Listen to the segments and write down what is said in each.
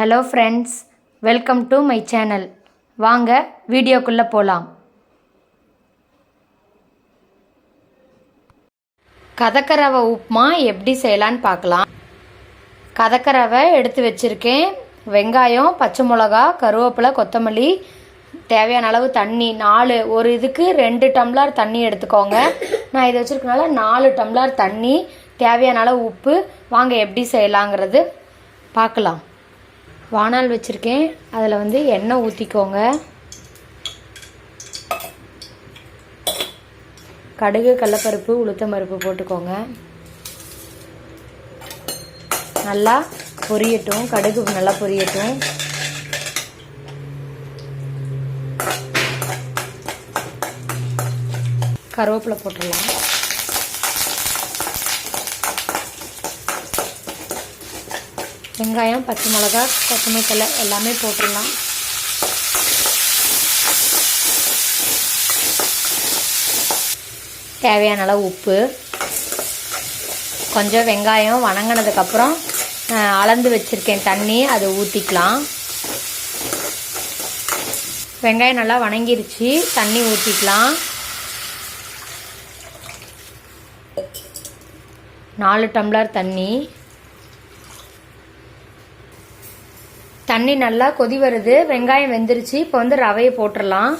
Hello friends welcome to my channel வாங்க வீடியோக்குள்ளே போகலாம் கதக்கரவை உப்புமா எப்படி செய்யலான்னு பார்க்கலாம். கதக்கரவை எடுத்து வச்சுருக்கேன். வெங்காயம் பச்சை மிளகா கருவேப்பிலை கொத்தமல்லி தேவையான அளவு தண்ணி நாலு ஒரு இதுக்கு ரெண்டு டம்ளர் தண்ணி எடுத்துக்கோங்க. நான் இதை வச்சுருக்கனால நாலு டம்ளர் தண்ணி தேவையான அளவு உப்பு. வாங்க எப்படி செய்யலாங்கிறது பார்க்கலாம். வானால் வச்சுருக்கேன். அதில் வந்து எண்ணெய் ஊற்றிக்கோங்க கடுகு கடலப்பருப்பு உளுத்தம் பருப்பு போட்டுக்கோங்க. நல்லா பொரியட்டும். கடுகு நல்லா பொரியட்டும். கருவேப்பிலை போட்டுடலாம். வெங்காயம் பச்சை மிளகா கொத்தமல்லி தலை எல்லாமே போட்டுடலாம். தேவையான அளவு உப்பு. கொஞ்சம் வெங்காயம் வணங்கினதுக்கப்புறம் அளந்து வச்சுருக்கேன் தண்ணி அதை ஊற்றிக்கலாம் வெங்காயம் நல்லா வணங்கிருச்சு தண்ணி ஊற்றிக்கலாம் நாலு டம்ளர் தண்ணி. தண்ணி நல்லா கொதி வருது வெங்காயம் வெந்துருச்சு இப்போ வந்து ரவையை போட்டுடலாம்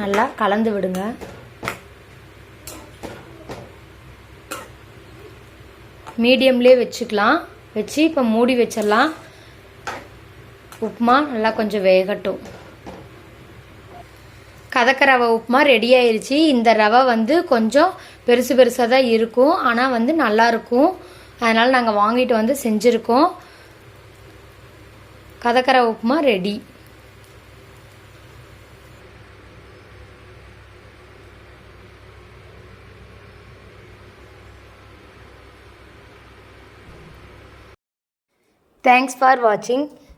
நல்லா கலந்து விடுங்க. மீடியம்லேயே வச்சுக்கலாம். வச்சு இப்போ மூடி வச்சிடலாம். உப்புமா நல்லா கொஞ்சம் வேகட்டும். கதக்க ரவை உப்புமா ரெடி ஆயிடுச்சு இந்த ரவை வந்து கொஞ்சம் பெருசு பெருசாக தான் இருக்கும். ஆனால் வந்து நல்லாயிருக்கும் அதனால் நாங்கள் வாங்கிட்டு வந்து செஞ்சுருக்கோம். கதக்க உப்புமா ரெடி தேங்க்ஸ் ஃபார் வாட்சிங்